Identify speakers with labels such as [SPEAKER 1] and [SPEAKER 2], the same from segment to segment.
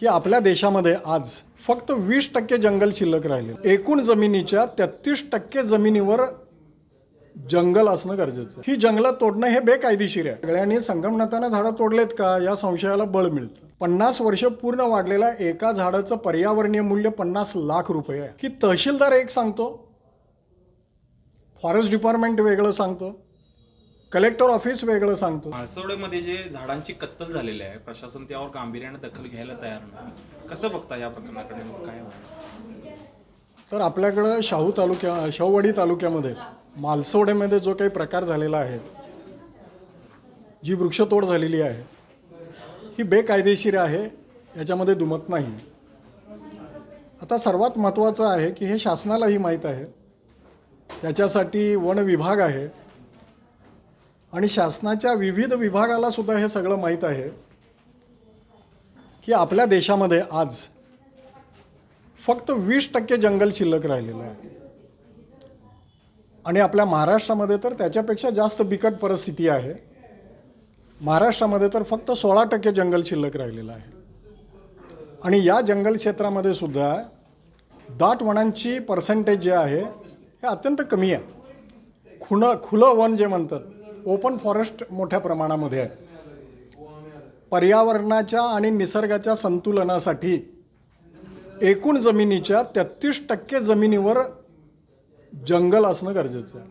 [SPEAKER 1] की आपल्या देशामध्ये आज फक्त वीस टक्के जंगल शिल्लक राहिले. एकूण जमिनीच्या तेहतीस टक्के जमिनीवर जंगल असणं गरजेचं ही जंगलं तोडणं हे बेकायदेशीर आहे. सगळ्यांनी संगमनाथानं झाडं तोडलेत का या संशयाला बळ मिळतं. पन्नास वर्ष पूर्ण वाढलेल्या एका झाडाचं पर्यावरणीय मूल्य पन्नास लाख रुपये आहे. की तहसीलदार एक सांगतो फॉरेस्ट डिपार्टमेंट वेगळं सांगतो. कलेक्टर ऑफिस वेगळं सांगतो.
[SPEAKER 2] माळसवड्यामध्ये जे झाडांची कत्तल झालेली आहे प्रशासन त्यावर गांभीर्याने दखल घ्यायला तयार नाही. कसं बघता या प्रकरणाकडे मग काय
[SPEAKER 1] तर आपल्याकडं शाहू तालुक्या शाहूवाडी तालुक्यामध्ये मालसवड्यामध्ये जो काही प्रकार झालेला आहे जी वृक्षतोड झालेली आहे ही बेकायदेशीर आहे याच्यामध्ये दुमत नाही. आता सर्वात महत्त्वाचं आहे की हे शासनालाही माहीत आहे. त्याच्यासाठी वन विभाग आहे. आणि शासनाच्या विविध विभागाला सुद्धा हे सगळं माहीत आहे की आपल्या देशामध्ये आज फक्त वीस टक्के जंगल शिल्लक राहिलेलं आहे. आणि आपल्या महाराष्ट्रामध्ये तर त्याच्यापेक्षा जास्त बिकट परिस्थिती आहे. महाराष्ट्रामध्ये तर फक्त सोळा टक्के जंगल शिल्लक राहिलेलं आहे. आणि या जंगल क्षेत्रामध्ये सुद्धा दाट वनांची पर्सेंटेज जे आहे हे अत्यंत कमी आहे. खुणं खुलं वन जे म्हणतात ओपन फॉरेस्ट मोठ्या प्रमाणामध्ये आहे. पर्यावरणाच्या आणि निसर्गाच्या संतुलनासाठी एकूण जमिनीच्या तेहतीस टक्के जमिनीवर जंगल असणं गरजेचं आहे.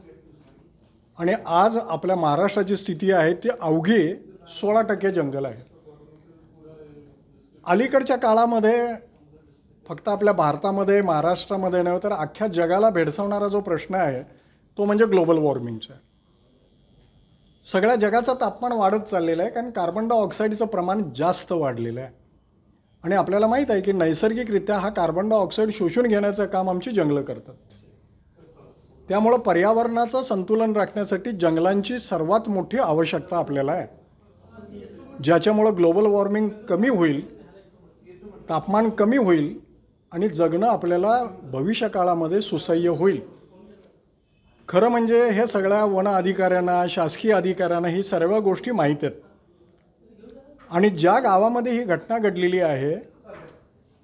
[SPEAKER 1] आणि आज आपल्या महाराष्ट्राची स्थिती आहे ती अवघी सोळा टक्के जंगल आहे. अलीकडच्या काळामध्ये फक्त आपल्या भारतामध्ये महाराष्ट्रामध्ये नव्हे तर अख्ख्या जगाला भेडसावणारा जो प्रश्न आहे तो म्हणजे ग्लोबल वॉर्मिंगचा आहे. सगळ्या जगाचं तापमान वाढत चाललेलं आहे कारण कार्बन डायऑक्साईडचं प्रमाण जास्त वाढलेलं आहे. आणि आपल्याला माहीत आहे की नैसर्गिकरित्या हा कार्बन डायऑक्साईड शोषून घेण्याचं काम आमची जंगलं करतात. त्यामुळं पर्यावरणाचं संतुलन राखण्यासाठी जंगलांची सर्वात मोठी आवश्यकता आपल्याला आहे. ज्याच्यामुळं ग्लोबल वॉर्मिंग कमी होईल तापमान कमी होईल आणि जगणं आपल्याला भविष्यकाळामध्ये सुसह्य होईल. खरं म्हणजे हे सगळ्या वन अधिकाऱ्यांना शासकीय अधिकाऱ्यांना ही सर्व गोष्टी माहीत आहेत. आणि ज्या गावामध्ये ही घटना घडलेली आहे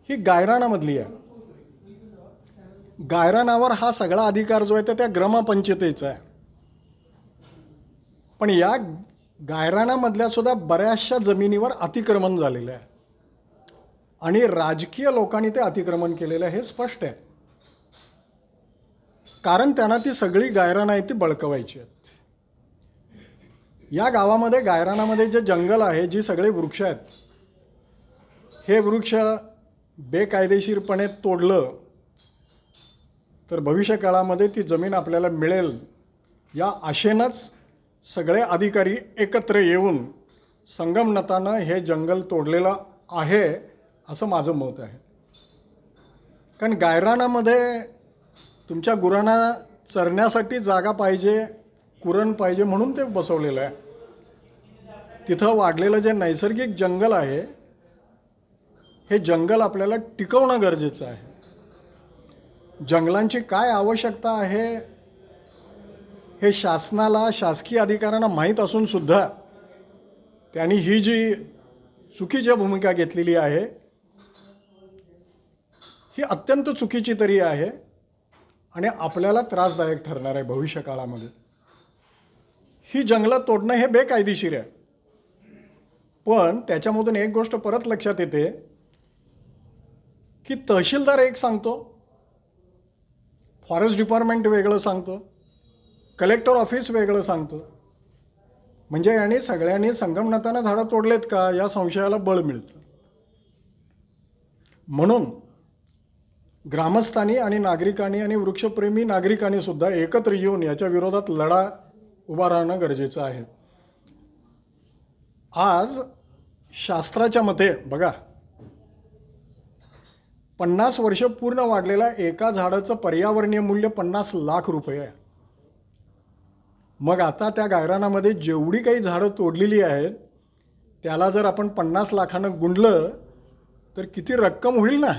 [SPEAKER 1] ही गायराणामधली आहे. गायरानावर हा सगळा अधिकार जो आहे तो त्या ग्रामपंचायतीचा आहे. पण या गायरानामधल्या सुद्धा बऱ्याचशा जमिनीवर अतिक्रमण झालेलं आहे. आणि राजकीय लोकांनी ते अतिक्रमण केलेलं आहे हे स्पष्ट आहे. कारण त्यांना ती सगळी गायरानं आहे ती बळकवायची आहेत. या गावामध्ये गायरानामध्ये जे जंगल आहे जी सगळे वृक्ष आहेत हे वृक्ष बेकायदेशीरपणे तोडलं तर भविष्य काळामध्ये ती जमीन आपल्याला मिळेल. या आशेनंच सगळे अधिकारी एकत्र येऊन संगमनतानं हे जंगल तोडलेलं आहे असं माझं मत आहे. कारण गायरानामध्ये तुमच्या गुरांना चरण्यासाठी जागा पाहिजे कुरण पाहिजे म्हणून ते बसवलेलं आहे. तिथं वाढलेलं जे नैसर्गिक जंगल आहे हे जंगल आपल्याला टिकवणं गरजेचं आहे. जंगलांची काय आवश्यकता आहे हे शासनाला शासकीय अधिकाऱ्यांना माहीत असून सुद्धा त्यांनी ही जी चुकीची भूमिका घेतलेली आहे ही अत्यंत चुकीची तरी आहे. आणि आपल्याला त्रासदायक ठरणार आहे भविष्य काळामध्ये ही जंगलं तोडणं हे बेकायदेशीर आहे. पण त्याच्यामधून एक गोष्ट परत लक्षात येते की तहसीलदार एक सांगतो फॉरेस्ट डिपार्टमेंट वेगळं सांगतो कलेक्टर ऑफिस वेगळं सांगतं. म्हणजे याने सगळ्यांनी संगमनाथानं झाडं तोडलेत का या संशयाला बळ मिळतं. म्हणून ग्रामस्थांनी आणि नागरिकांनी आणि वृक्षप्रेमी नागरिकांनी सुद्धा एकत्र येऊन याच्या विरोधात लढा उभा राहणं गरजेचं आहे. आज शास्त्राच्या मते बघा पन्नास वर्ष पूर्ण वाढलेल्या एका झाडाचं पर्यावरणीय मूल्य पन्नास लाख रुपये आहे. मग आता त्या गायरानामध्ये जेवढी काही झाडं तोडलेली आहेत त्याला जर आपण पन्नास लाखानं गुंडलं तर किती रक्कम होईल ना?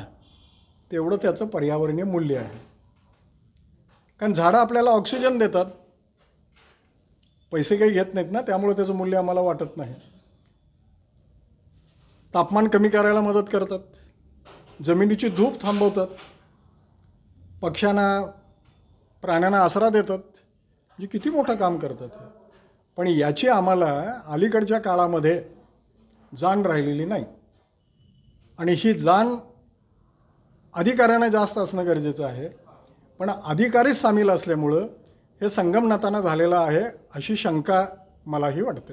[SPEAKER 1] तेवढं त्याचं पर्यावरणीय मूल्य आहे. कारण झाडं आपल्याला ऑक्सिजन देतात. पैसे काही घेत नाहीत ना त्यामुळे त्याचं मूल्य आम्हाला वाटत नाही. तापमान कमी करायला मदत करतात. जमिनीची धूप थांबवतात. पक्ष्यांना प्राण्यांना आसरा देतात. म्हणजे किती मोठं काम करतात पण याची आम्हाला अलीकडच्या काळामध्ये जाण राहिलेली नाही. आणि ही जाण अधिकाऱ्यांना जास्त असणं गरजेचं आहे. पण अधिकारीच सामील असल्यामुळं हे संगमनाताना झालेलं आहे अशी शंका मलाही वाटते.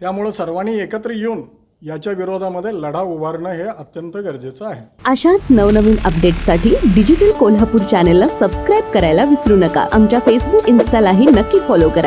[SPEAKER 1] त्यामुळं सर्वांनी एकत्र येऊन याच्या विरोधामध्ये लढा उभारणं हे अत्यंत गरजेचं आहे.
[SPEAKER 3] अशाच नवनवीन अपडेटसाठी डिजिटल कोल्हापूर चॅनेलला सबस्क्राईब करायला विसरू नका. आमच्या फेसबुक इन्स्टालाही नक्की फॉलो करा.